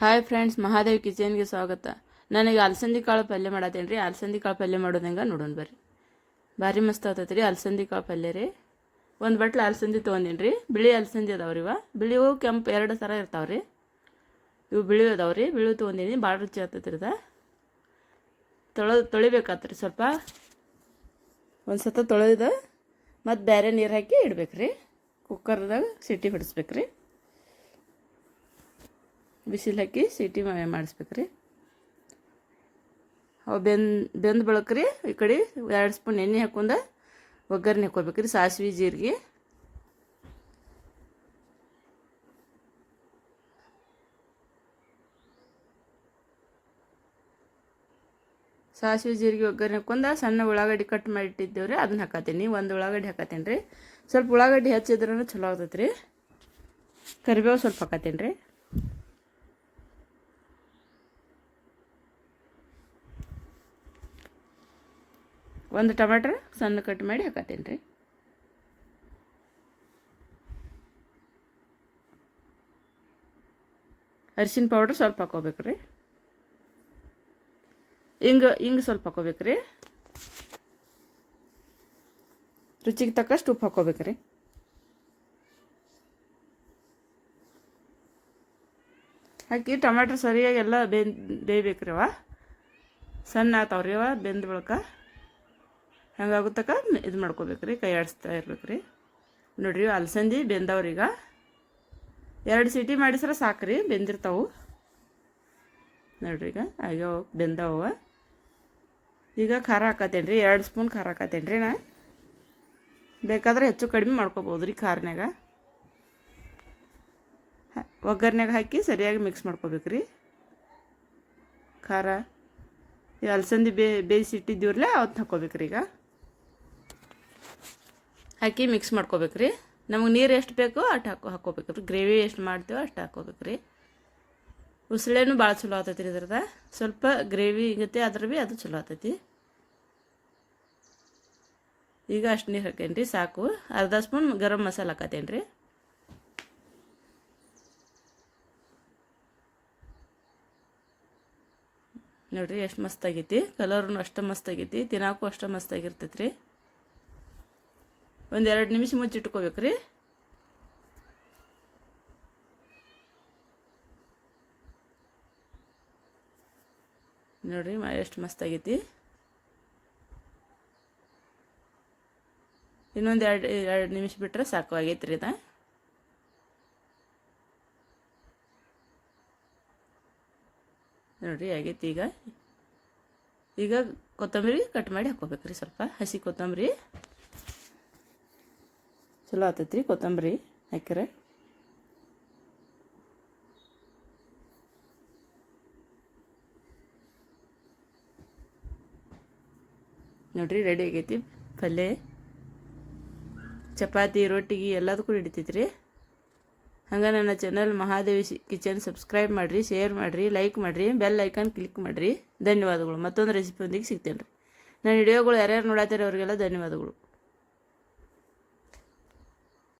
Hi friends, Mahadev ಕಿಚನ್ಗೆ ಸ್ವಾಗತ. ನನಗೆ ಅಲಸಂದಿ ಕಾಳು ಪಲ್ಯ ಮಾಡತ್ತೇನೆ ರೀ ಅಲಸಂದಿ ಕಾಳು ಪಲ್ಯ ಮಾಡೋದಂಗೆ ನೋಡೋಣ ಬರ್ರಿ. ಭಾರಿ ಮಸ್ತ್ ಆಗ್ತೈತೆ ರೀ ಅಲಸಂದಿ ಕಾಳು ಪಲ್ಯ ರೀ. ಒಂದು ಬಟ್ಲು ಅಲಸಂದಿ ತೊಗೊಂಡೀನಿ ರೀ ಬಿಳಿ ಅಲಸಂದಿ ಅದಾವೆ ರೀ ಇವ ಬಿಳಿವು ಕೆಂಪು ಎರಡು ಥರ ಇರ್ತಾವೆ ರೀ. ಇವು ಬಿಳಿ ಅದಾವೆ ರೀ. ಬಿಳಿ ತೊಗೊಂಡೀನಿ, ಭಾಳ ರುಚಿ ಆಗ್ತೈತೆ ರೀ ತೊಳೆ ರೀ ಸ್ವಲ್ಪ. ಒಂದು ಸತ ತೊಳೆದು ಮತ್ತು ಬೇರೆ ನೀರು ಹಾಕಿ ಇಡ್ಬೇಕು ರೀ ಕುಕ್ಕರ್ದಾಗ ಸಿಟಿ ಹೊಡಿಸ್ಬೇಕು ರೀ ಬಿಸಿಲು ಹಾಕಿ ಸಿಟಿ ಮಾಡಿಸ್ಬೇಕು ರೀ ಅವು ಬೆಂದ್, ಬೆಂದ ಬಳಕ್ರಿ, ಈ ಕಡೆ ಎರಡು ಸ್ಪೂನ್ ಎಣ್ಣೆ ಹಾಕೊಂಡು ಒಗ್ಗರಣೆ ಹಾಕೋಬೇಕು ರೀ ಸಾಸಿವೆ, ಜೀರಿಗೆ. ಸಾಸಿವೆ, ಜೀರಿಗೆ ಒಗ್ಗರಣೆ ಹಾಕೊಂಡ ಸಣ್ಣ ಉಳ್ಳಾಗಡ್ಡಿ ಕಟ್ ಮಾಡಿಟ್ಟಿದ್ದೇವೆ ರೀ ಅದನ್ನ ಹಾಕತ್ತೀನಿ. ಒಂದು ಉಳ್ಳಾಗಡ್ಡಿ ಹಾಕತ್ತೀನಿ ರೀ. ಸ್ವಲ್ಪ ಉಳ್ಳಾಗಡ್ಡಿ ಹೆಚ್ಚಿದ್ರೂ ಚಲೋ ಆಗ್ತೈತೆ ರೀ ಕರಿಬೇವು ಸ್ವಲ್ಪ ಹಾಕತ್ತೀನಿ ರೀ. ಒಂದು ಟೊಮೆಟೊ ಸಣ್ಣ ಕಟ್ ಮಾಡಿ ಹಾಕತ್ತೇನೆ ರೀ. ಅರಿಶಿನ ಪೌಡ್ರ್ ಸ್ವಲ್ಪ ಹಾಕೋಬೇಕು ರೀ. ಹಿಂಗ, ಹಿಂಗೆ ಸ್ವಲ್ಪ ಹಾಕೋಬೇಕು ರೀ. ರುಚಿಗೆ ತಕ್ಕಷ್ಟು ಉಪ್ಪು ಹಾಕೋಬೇಕು ರೀ. ಹಾಕಿ ಟೊಮೆಟೊ ಸರಿಯಾಗಿ ಎಲ್ಲ ಬೇಯ್ ಬೇಯ್ಬೇಕು ರೀ ಅವ ಸಣ್ಣ ಆತಾವ್ರಿ ಅವ ಬೆಂದ ಹಂಗಾಗುತ್ತಕ ಇದು ಮಾಡ್ಕೋಬೇಕು ರೀ ಕೈ ಆಡಿಸ್ತಾ ಇರ್ಬೇಕು ರೀ ನೋಡ್ರಿ, ಅಲಸಂದಿ, ಬೆಂದವ್ರೀಗ. ಎರಡು ಸೀಟಿ ಮಾಡಿಸ್ರೆ ಸಾಕು ರೀ ಬೆಂದಿರ್ತಾವು. ನೋಡ್ರಿ ಈಗ, ಆಗ್ಯಾವ, ಬೆಂದವ. ಈಗ ಖಾರ ಹಾಕತ್ತೇನೆ ರೀ ಎರಡು ಸ್ಪೂನ್ ಖಾರ ಹಾಕತ್ತೇನೆ ರೀ ನಾ. ಬೇಕಾದ್ರೆ ಹೆಚ್ಚು ಕಡಿಮೆ ಮಾಡ್ಕೋಬೋದು ರೀ ಖಾರನ್ಯಾಗ ಒಗ್ಗರ್ನ್ಯಾಗ ಹಾಕಿ ಸರಿಯಾಗಿ ಮಿಕ್ಸ್ ಮಾಡ್ಕೋಬೇಕು ರೀ ಖಾರ ಅಲಸಂದಿ ಬೇ, ಬೇಯಿಸಿ ಇಟ್ಟಿದ್ದೀವ್ರಲ್ಲ ಅವತ್ತು ಹಾಕೋಬೇಕು ರೀ ಈಗ. ಹಾಕಿ ಮಿಕ್ಸ್ ಮಾಡ್ಕೋಬೇಕು ರೀ ನಮಗೆ ನೀರು ಎಷ್ಟು ಬೇಕೋ ಅಷ್ಟು ಹಾಕೋ ಹಾಕೋಬೇಕು ರೀ ಗ್ರೇವಿ ಎಷ್ಟು ಮಾಡ್ತೀವೋ ಅಷ್ಟು ಹಾಕೋಬೇಕು ರೀ ಉಸಳೆನೂ ಭಾಳ ಚಲೋ ಆಗ್ತೈತಿ ರೀ ಇದ್ರದ ಸ್ವಲ್ಪ ಗ್ರೇವಿ ಹಿಂಗತ್ತೆ ಅದ್ರ ಭೀ ಅದು ಚಲೋ ಆಗ್ತೈತಿ ಈಗ ಅಷ್ಟು ನೀರು ಹಾಕೇನಿ ರೀ ಸಾಕು. ಅರ್ಧ ಸ್ಪೂನ್ ಗರಂ ಮಸಾಲೆ ಹಾಕತ್ತೇನೆ ರೀ ನೋಡಿರಿ ಎಷ್ಟು ಮಸ್ತಾಗೈತಿ ಕಲರ್ನು ಅಷ್ಟು ಮಸ್ತಾಗೈತಿ ತಿನ್ನಾಕು ಅಷ್ಟು ಮಸ್ತಾಗಿರ್ತೈತಿ ರೀ ಒಂದು ಎರಡು ನಿಮಿಷ ಮುಚ್ಚಿಟ್ಕೋಬೇಕು ರೀ ನೋಡಿರಿ ಎಷ್ಟು ಮಸ್ತ್ ಆಗೈತಿ ಇನ್ನೊಂದು ಎರಡು ಎರಡು ನಿಮಿಷ ಬಿಟ್ಟರೆ ಸಾಕು ಆಗೈತೆ ರೀ ಇದು ನೋಡಿರಿ, ಆಗೈತಿ ಈಗ. ಈಗ ಕೊತ್ತಂಬರಿ ಕಟ್ ಮಾಡಿ ಹಾಕೋಬೇಕು ರೀ ಸ್ವಲ್ಪ, ಹಸಿ ಕೊತ್ತಂಬರಿ. ಚಲೋ ಆತೈತ್ರಿ ಕೊತ್ತಂಬರಿ ಹಾಕಿರೆ ನೋಡಿರಿ ರೆಡಿ ಆಗೈತಿ. ಪಲ್ಯ ಚಪಾತಿ, ರೊಟ್ಟಿಗೆ ಎಲ್ಲದಕ್ಕೂ ಹಿಡಿತೈತಿ ರೀ ಹಂಗೆ ನನ್ನ ಚಾನಲ್ ಮಹಾದೇವಿ ಕಿಚನ್ ಸಬ್ಸ್ಕ್ರೈಬ್ ಮಾಡಿರಿ ಶೇರ್ ಮಾಡಿರಿ ಲೈಕ್ ಮಾಡಿರಿ ಬೆಲ್ ಐಕಾನ್ ಕ್ಲಿಕ್ ಮಾಡಿರಿ. ಧನ್ಯವಾದಗಳು. ಮತ್ತೊಂದು ರೆಸಿಪಿಯೊಂದಿಗೆ ಸಿಗ್ತೇನೆ ರೀ ನನ್ನ ವಿಡಿಯೋಗಳು ಯಾರ್ಯಾರು ನೋಡತ್ತಾರೆ ಅವರಿಗೆಲ್ಲ ಧನ್ಯವಾದಗಳು.